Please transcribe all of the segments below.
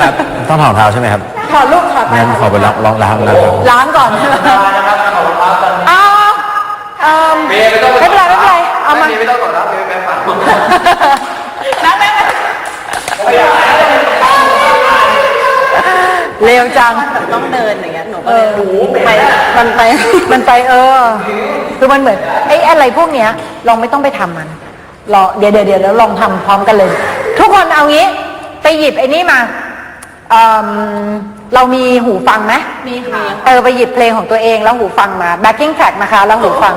ครับต้องถอดรองเท้าใช่ไหมครับถอดลูกถอดไปงั้นขอไปลองลองล้างนะครับล้างก่อนอ้าวเอิ่มไม่เป็นไรไม่เป็นไรเอามาไม่ต้องกดแล้วไม่แม่ฝันล้างได้ไหมเร็วจังต้องเดินอย่างเงี้ยหนูเอก็เลยอไปมันไปมันไปเออคือมันเหมือนไอ้อะไรพวกเนี้ยลองไม่ต้องไปทำมันรอเดี๋ยวเดี๋ยวเดี๋ยวแล้วลองทำพร้อมกันเลย ทุกคนเอางี้ ไปหยิบไอ้นี่มา เอิ่มเรามีหูฟังไหมมีค่ะ เออไปหยิบเพลงของตัวเองแล้วหูฟังมา backing track นะคะ แล้วหูฟัง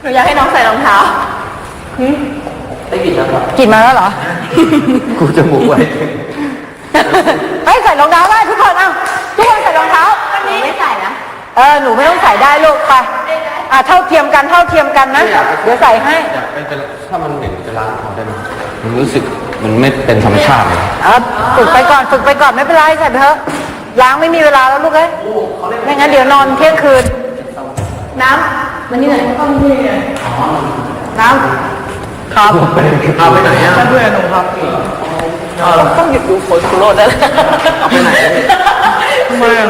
หนูอยากให้น้องใส่รองเท้า ได้กินแล้วครับกินมาแล้วเหรอ กูจมูกไว้ ให้ใส่รองเท้าได้ทุกคนเอ้าทุกคนใส่รองเท้าหนูไม่ใส่นะ เออหนูไม่ต้องใส่ได้ลูกไปอะเท่าเทียมกันเท่าเทียมกันนะ เดี๋ยวใส่ให้ อยากเป็นจะถ้ามันเหม็นจะล้างเขาได้ไหมมันรู้สึก มันไม่เป็นธรรมชาติเลยอะฝึกไปก่อนฝึกไปก่อนไม่เป็นไรใส่ไปเถอะล้างไม่มีเวลาแล้วลูกเอ้ยไม่งั้นเดี๋ยวนอนเที่ยงคืน น้ำมันนี่ไหนน้ำครับเอาไปไหนอะเพื่อนหนูครับต้องหยุดดูโพสคุณโรดได้แล้วเอาไปไหนอะทำไมอะ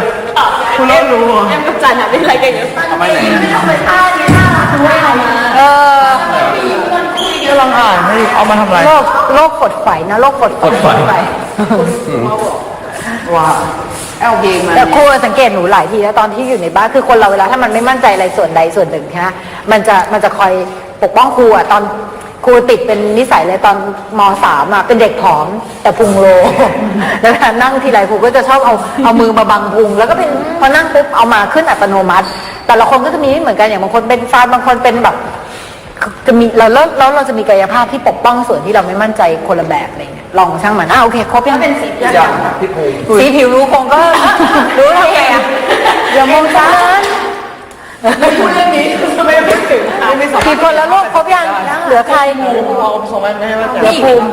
คุณโรดรู้แอมกับจันอะเป็นอะไรกันอยู่เอาไปไหนอะเออ ก็ลองอ่านให้เอามาทำอะไร โรคโรคกดไฟนะโรคกดกดไฝ ว่าแอลเกมมาแต่ครูสังเกตหนูหลายทีแล้วตอนที่อยู่ในบ้านคือคนเราเวลาถ้ามันไม่มั่นใจอะไรส่วนใดส่วนหนึ่งนะมันจะมันจะคอยปกป้องครูอะตอนครูติดเป็นนิสัยเลยตอนมสามอะเป็นเด็กผอมแต่พุงโล แล้วเวลานั่งทีไรครูก็จะชอบเอาเอามือมาบังพุง แล้วก็เป็นพอนั่งปุ๊บเอามาขึ้นอัตโนมัติ แต่ละคนก็จะมีไม่เหมือนกันอย่างบางคนเป็นฟานบางคนเป็นแบบ จะมีเราแล้วแล้วเราจะมีกายภาพที่ปกป้องส่วนที่เราไม่มั่นใจคนละแบบอะไรเงี้ยลองช่างมันอะโอเคครบยังเป็นสียังพี่ภูมิสีผิวรู้คงก็ รู้ทำไงอะอย่ามองฉันพูดเรื่องนี้ทำไมพูดถึงไม่สองกี่คนแล้วลูกครบยังเหลือใครเอาส่งมาให้ว่าเหลือภูมิ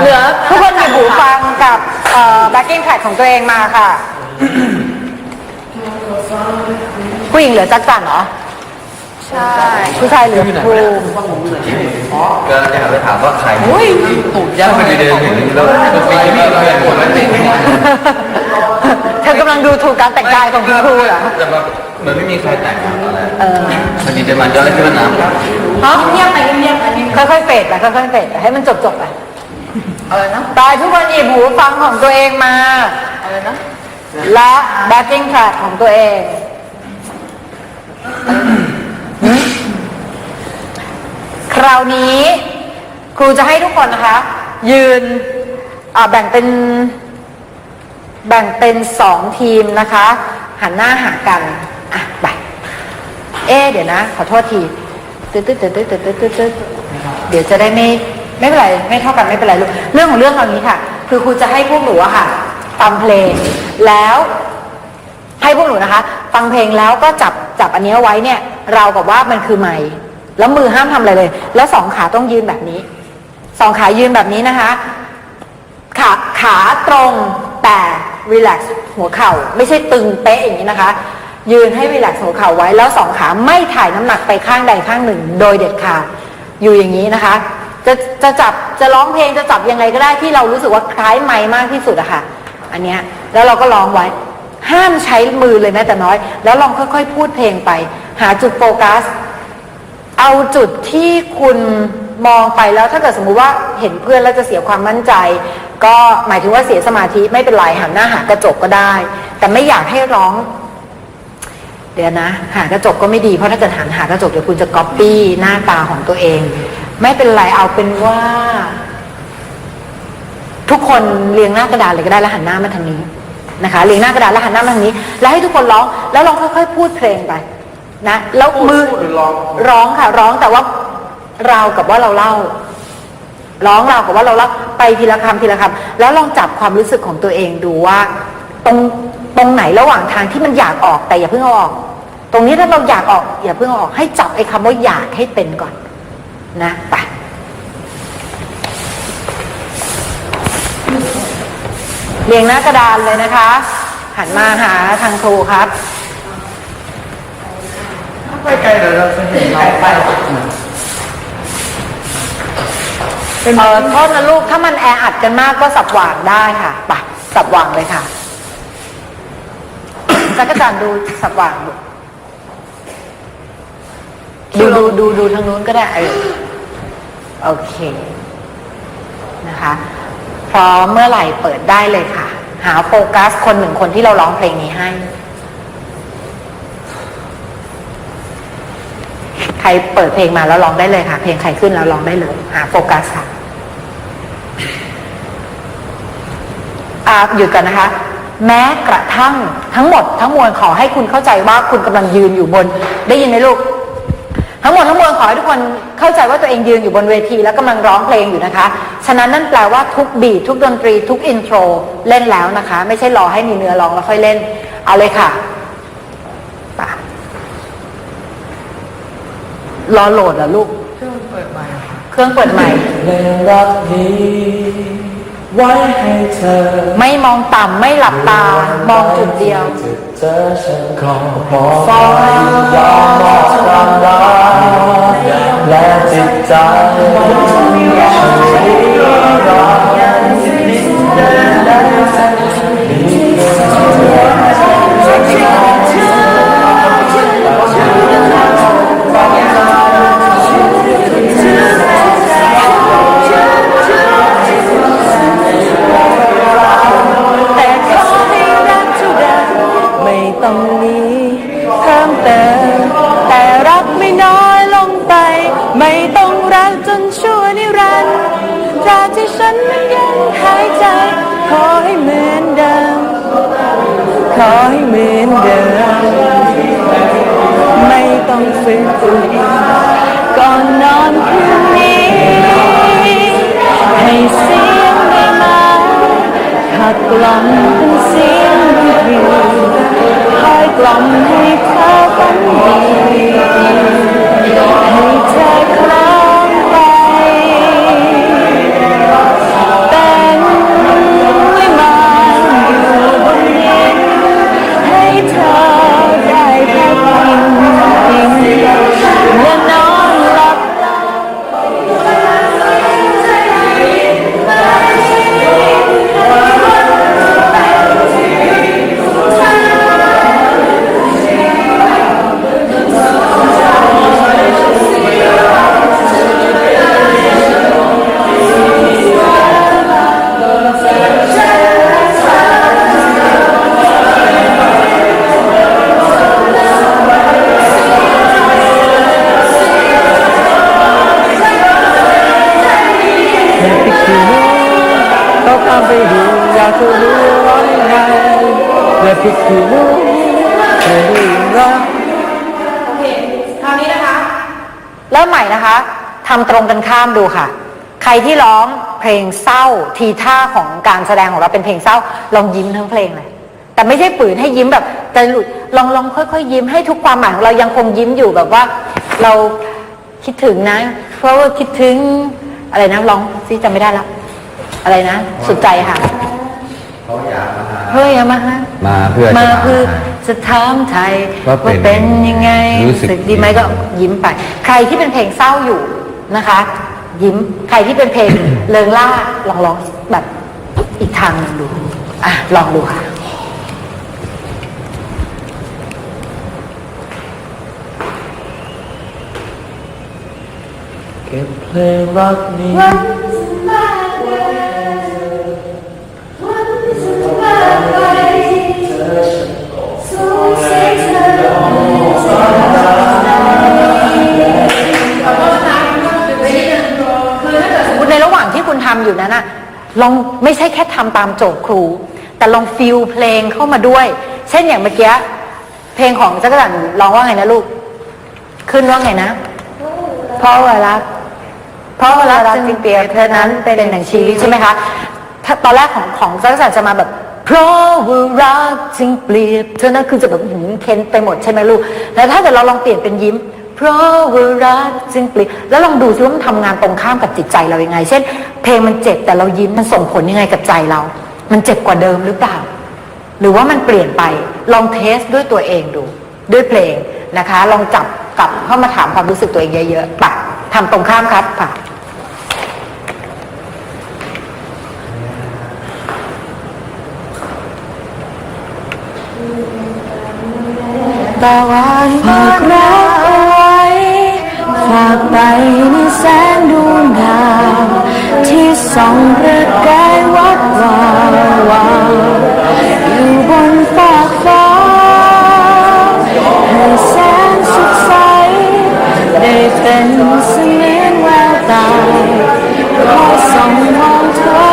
เหลือทุกคนมีหูฟังกับเอ่อ backing track ของตัวเองมาค่ะ ผู้หญิงเหลือจักรจันเหรอ ใช่ ผู้ชายเหลือภูมิเกิดจะไปถามว่าใครอุ้ยตูดยาถ้ากมันเดินอย่างนี้แล้วมันปีนี้เราอย่างคนนั้นเองเธอกำลังดูถูกการแต่งกายของคุณครูเหรอแต่ว่ามันไม่มีใครแต่งตอนแรกเออมันดีจะมันย้อนขึ้นน้ำฮะเงียบไปเงียบไปค่อยๆเฟดไปค่อยๆเฟดไปให้มันจบๆไปอะไรนะตายทุกคนหยิบหูฟังของตัวเองมาอะไรนะและ backing track ของตัวเอง ค ราวนี้ ครูจะให้ทุกคนนะคะ ยืนแบ่งเป็นแบ่งเป็นสองทีมนะคะ หันหน้าหากัน อะไปเอ๊เดี๋ยวนะ ขอโทษทีตึ๊ดตึ๊ดตึ๊ดตึ๊ดตึ๊ดตึ๊ดตึ๊ดเดี๋ยวจะได้ไม่ไม่เป็นไรไม่เท่ากันไม่เป็นไรลูกเรื่องของเรื่องเอางี้ค่ะ คือครูจะให้พวกหนูอะค่ะ ฟังเพลง แล้วให้พวกหนูนะคะ ฟังเพลงแล้วก็จับจับอันนี้ไว้เนี่ย เรากับว่ามันคือไม้ แล้วมือห้ามทำอะไรเลย แล้วสองขาต้องยืนแบบนี้ สองขายืนแบบนี้นะคะ ขาขาตรงแต่รีแลกซ์หัวเข่า ไม่ใช่ตึงเป๊ะอย่างนี้นะคะ ยืนให้รีแลกซ์หัวเข่าไว้ แล้วสองขาไม่ถ่ายน้ำหนักไปข้างใดข้างหนึ่ง โดยเด็ดขาดอยู่อย่างนี้นะคะ จะจะจับจะร้องเพลงจะจับยังไงก็ได้ที่เรารู้สึกว่าคล้ายไม้มากที่สุดอะค่ะ อันเนี้ยแล้วเราก็ร้องไว้ ห้ามใช้มือเลยแม้แต่น้อย แล้วลองค่อยๆ พูดเพลงไป หาจุดโฟกัส เอาจุดที่คุณมองไปแล้วถ้าเกิดสมมุติว่าเห็นเพื่อนแล้วจะเสียความมั่นใจ ก็หมายถึงว่าเสียสมาธิไม่เป็นไรหันหน้าหากระจกก็ได้ แต่ไม่อยากให้ร้อง เดี๋ยวนะ หากระจกก็ไม่ดีเพราะถ้าเกิดหันหากระจกเดี๋ยวคุณจะก๊อปปี้หน้าตาของตัวเอง ไม่เป็นไรเอาเป็นว่า ทุกคนเรียงหน้ากระดานเลยก็ได้แล้วหันหน้ามาทางนี้นะคะเรียงหน้ากระดานแล้วหันหน้ามาทางนี้ แล้วให้ทุกคนร้องแล้วลองค่อยๆพูดเพลงไป นะแล้วมือร้องค่ะ ร้องแต่ว่าเราวกับว่าเราเล่า ร้องเราวกับว่าเราเล่าไปทีละคำทีละคำแล้วลองจับความรู้สึกของตัวเองดูว่า ตรงตรงไหนระหว่างทางที่มันอยากออกแต่อย่าเพิ่งเอาออก ตรงนี้ถ้าเราอยากออกอย่าเพิ่งเอาออก ให้จับไอ้คำว่าอยากให้เป็นก่อน นะไปเรียงหน้ากระดานเลยนะคะ หันมาหาทางครูครับ ไปไกลเดี๋ยวเราจะเห็นเราไปเออโทษนะลูกถ้ามันแออัดกันมากก็สับหว่างได้ค่ะไปสับหว่างเลยค่ะจักรจันทร์ดูสับหว่างดูดูดูดูทางนู้นก็ได้โอเคนะคะ พร้อมเมื่อไหร่เปิดได้เลยค่ะ หาโฟกัสคนหนึ่งคนที่เราร้องเพลงนี้ให้ ใครเปิดเพลงมาแล้วร้องได้เลยค่ะ เพลงใครขึ้นแล้วร้องได้เลยหาโฟกัสค่ะอาหยุดกันนะคะ แม้กระทั่งทั้งหมดทั้งมวลขอให้คุณเข้าใจว่าคุณกำลังยืนอยู่บน ได้ยินไหมลูก ทั้งหมดทั้งมวลขอให้ทุกคนเข้าใจว่าตัวเองยืนอยู่บนเวที แล้วกำลังร้องเพลงอยู่นะคะ ฉะนั้นนั่นแปลว่าทุกบีททุกดนตรี ทุกอินโทรเล่นแล้วนะคะ ไม่ใช่รอให้มีเนื้อร้องแล้วค่อยเล่น เอาเลยค่ะไป รอโหลดเหรอลูก เครื่องเปิดใหม่เครื่องเปิดใหม่เพลงรักนี้ ไว้ให้เธอไม่มองต่ำไม่หลับตา มองจุดเดียว จะเจอฉันขอพอฟ้า ยอมมอบความรักและจิตใจฉันนี้รัก ทำตรงกันข้ามดูค่ะ ใครที่ร้องเพลงเศร้าทีท่าของการแสดงของเราเป็นเพลงเศร้า ลองยิ้มทั้งเพลงเลยแต่ไม่ใช่ฝืนให้ยิ้มแบบจะหลุดลองลองค่อยๆยิ้มให้ทุกความหมายของเรายังคงยิ้มอยู่แบบว่าเราคิดถึงนะ เพราะว่าคิดถึงอะไรนะร้องซิจำไม่ได้แล้วอะไรนะ สุดใจค่ะเขาอยากมาหาเฮ้ยเอามาฮะมาเพื่อจะมามาเพื่อหาจะถามไทยว่าเป็นยังไงรู้สึกดีไหมก็ยิ้มไป ใครที่เป็นเพลงเศร้าอยู่ นะคะ ยิ้มใครที่เป็นเพลงเลิงล่าลองลองแบบอีกทางหนึ่งดูอะลองดูค่ะเก็บเพลงรักนี้ หว่างที่คุณทำอยู่นั้นน่ะลองไม่ใช่แค่ทำตามโจทย์ครู แต่ลองฟิลเพลงเข้ามาด้วย เช่นอย่างเมื่อกี้เพลงของจักรจันร์ร้องว่าไงนะลูก ขึ้นว่าไงนะเพราะว่ารักเพราะว่ารักจึงเปรียบเธอนั้นเป็นหนึ่งชีวิตใช่ไหมคะถ้าตอนแรกของของจักรจันทร์จะมาแบบเพราะว่ารักจึงเปรียบเธอนั้นคือจะแบบหืมเค้นไปหมดใช่ไหมลูกแต่ถ้าเกิดเราลองเปลี่ยนเป็นยิ้ม เพราะว่ารักจึงเปลี่ยนแล้วลองดูซิว่ามันทำงานตรงข้ามกับจิตใจเรายังไง เช่น เพลงมันเจ็บแต่เรายิ้มมันส่งผลยังไงกับใจเรา มันเจ็บกว่าเดิมหรือเปล่า หรือว่ามันเปลี่ยนไปลองเทสด้วยตัวเองดู ด้วยเพลงนะคะ ลองจับกลับเข้ามาถามความรู้สึกตัวเองเยอะๆปะทำตรงข้ามครับปะตะวันมากแล้ว ส่องประกายวัดวาววาวอยู่บนฟากฟ้าให้แสงสุดใส ได้เป็นเสมือนแววตาขอส่องมองเธอ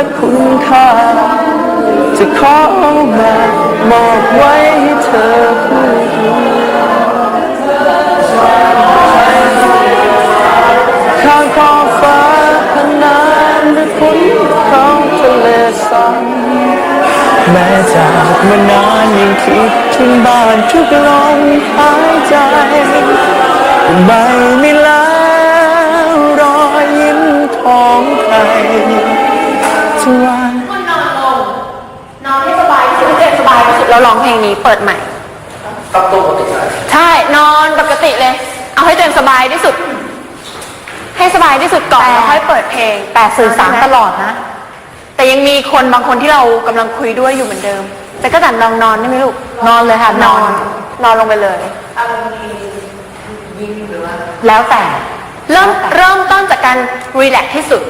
และคุณค่า จะขอเอามามอบไว้ให้เธอผู้ดูข้างขอบฟ้าพนานด้วยคุณของทะเลสาบแม้จากมานานยังคิดถึงบ้านทุกลมหายใจไม่ เพลงนี้เปิดใหม่ตั้งตัวปกติใช่นอนปกติเลย เอาให้ตัวเองสบายที่สุด ให้สบายที่สุดก่อนแล้วค่อยเปิดเพลง แต่สื่อสารตลอดนะ แต่ยังมีคนบางคนที่เรากำลังคุยด้วยอยู่เหมือนเดิม แต่ก็ตันลองนอนได้ไหมลูกนอนเลยค่ะนอน นอนลงไปเลยแล้วแต่เริ่มเริ่มต้นจากการรีแลกซ์ที่สุด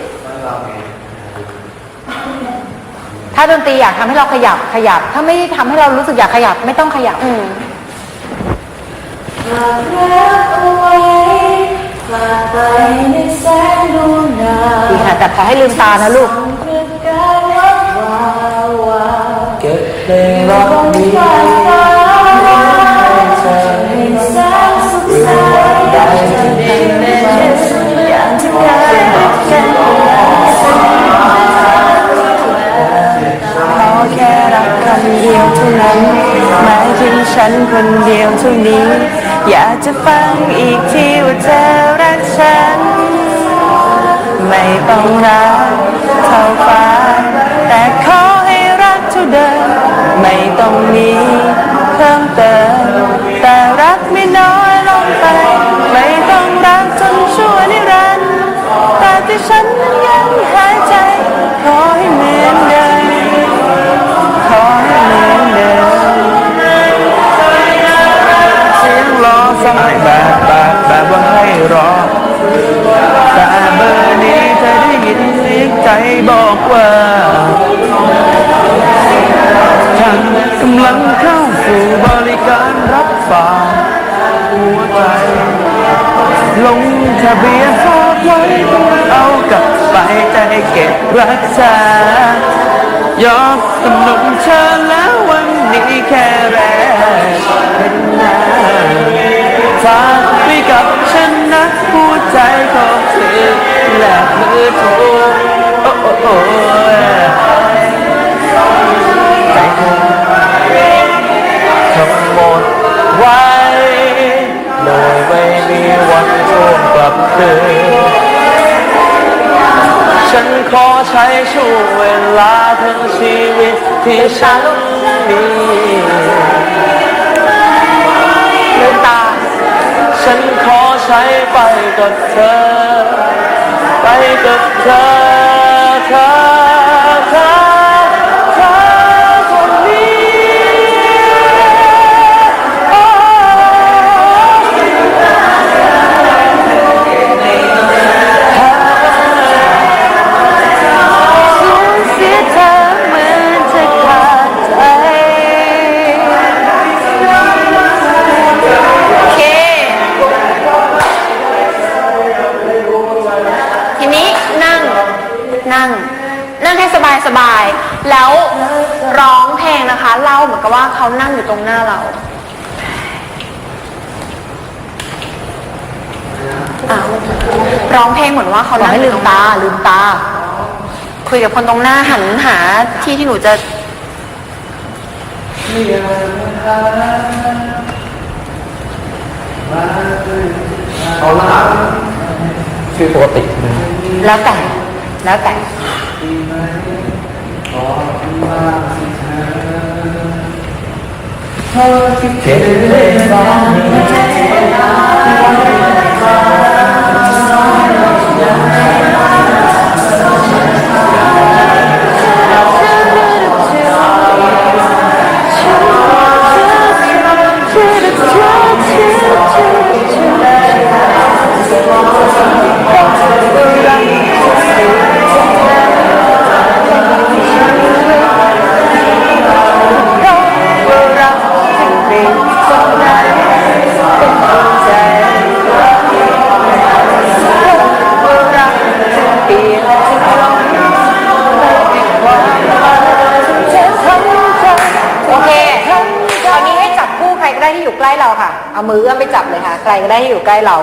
ถ้าดนตรีอยากทำให้เราขยับขยับ ถ้าไม่ได้ทำให้เรารู้สึกอยากขยับไม่ต้องขยับอืมดีค่ะแต่ขอให้ลืมตานะลูกเก็บเพลงรักนี้ให้เธอได้อย่างที่เคยบอกกัน คนเดียวเท่านี้ อยากจะฟังอีกทีว่าเธอรักฉัน ไม่ต้องรักเท่าฟ้าแต่ขอให้รักเท่าเดิม ไม่ต้องมี กำหนดเชิญแล้ววันนี้แค่แรกเป็นน้าฝากไว้กับฉันนะหัวใจของเธอและมือโทรโอ้โอ้โอ้ใจเธอทั้งหมดไว้โดยไม่มีวันช่วงกลับคืน ฉันขอใช้ช่วงเวลาทั้งชีวิตที่ฉันมีลืมตา ฉันขอใช้ไปกับเธอ ไปกับเธอเธอ เพลงนะคะเล่าเหมือนกับว่าเขานั่งอยู่ตรงหน้าเราอ้าวร้องเพลงเหมือนว่าเขาบอกนั่งให้อลืยู่ตมรงหน้าตาลืมตา คุยกับคนตรงหน้าหันหาที่ที่หนูจะเขารหัสชื่อปกติใช่ไหมแล้วแต่ แล้วแต่โอ 내 마음이 ได้อยู่ใกล้เรา